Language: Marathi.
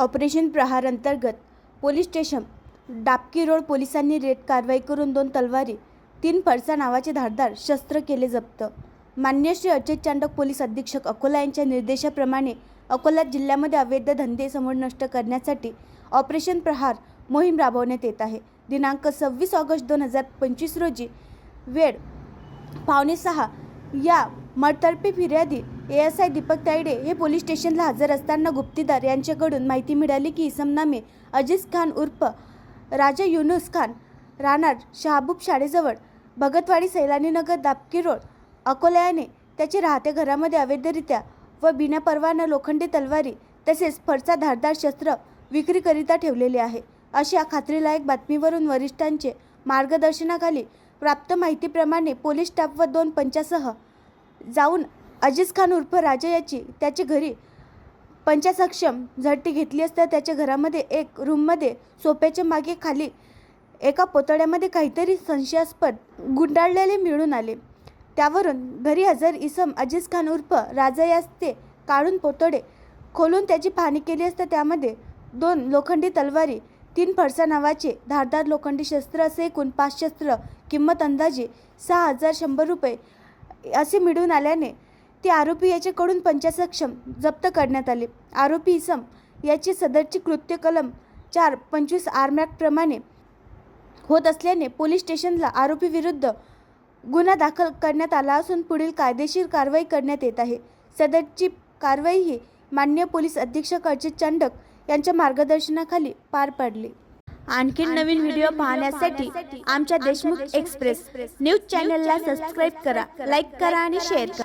ऑपरेशन प्रहार अंतर्गत पोलीस स्टेशन डाबकी रोड पोलिसांनी रेड कारवाई करून दोन तलवारी तीन फरसा नावाचे धारदार शस्त्र केले जप्त. मान्य श्री अजय चांडक पोलीस अधीक्षक अकोला यांच्या निर्देशाप्रमाणे अकोला जिल्ह्यामध्ये अवैध धंदे समोर नष्ट करण्यासाठी ऑपरेशन प्रहार मोहीम राबवण्यात येत आहे. दिनांक सव्वीस ऑगस्ट दोन हजार पंचवीस रोजी वेळ पावणे सहा या मडतर्फे फिर्यादी A S I Deepak Tayde हे पोलीस स्टेशनला हजर असताना गुप्तीदार यांच्याकडून माहिती मिळाली की इसमनामे अजीज खान उर्फ राजा युनुस खान राहणार शहाबूब शाळेजवळ भगतवाडी सैलानीनगर दापकी रोड अकोला याने त्याच्या राहत्या घरामध्ये अवैधरित्या व बिना परवाना लोखंडी तलवारी तसेच फरसा धारदार शस्त्र विक्रीकरिता ठेवलेले आहे. अशा खात्रीलायक बातमीवरून वरिष्ठांचे मार्गदर्शनाखाली प्राप्त माहितीप्रमाणे पोलीस स्टाफ व दोन पंचासह जाऊन अजीज खान उर्फ राजा याची त्याच्या घरी पंचासक्षम झडती घेतली असता त्याच्या घरामध्ये एक रूममध्ये सोप्याच्या मागे खाली एका पोतड्यामध्ये काहीतरी संशयास्पद गुंडाळलेले मिळून आले. त्यावरून घरी हजर इसम अजीज खान उर्फ राजा यास ते काढून पोतडे खोलून त्याची पाहणी केली असता त्यामध्ये दोन लोखंडी तलवारी तीन फरसा नावाचे धारदार लोखंडी शस्त्र असे एकूण पाच शस्त्र किंमत अंदाजे सहा हजार शंभर रुपये असे मिळून आल्याने ते आरोपी याच्याकडून पंचासक्षम जप्त करण्यात आले. आरोपी इसम याची सदरची कृत्य कलम चार पंचवीस आरमॅक्टप्रमाणे होत असल्याने पोलीस स्टेशनला आरोपी विरुद्ध गुन्हा दाखल करण्यात आला असून पुढील कायदेशीर कारवाई करण्यात येत आहे. सदरची कारवाई ही मान्य पोलीस अधीक्षक अजित चांडक यांच्या मार्गदर्शनाखाली पार पडली. आणखी नवीन व्हिडिओ पाहण्यासाठी आमच्या देशमुख एक्सप्रेस न्यूज चॅनलला सबस्क्राईब करा लाईक करा आणि शेअर करा.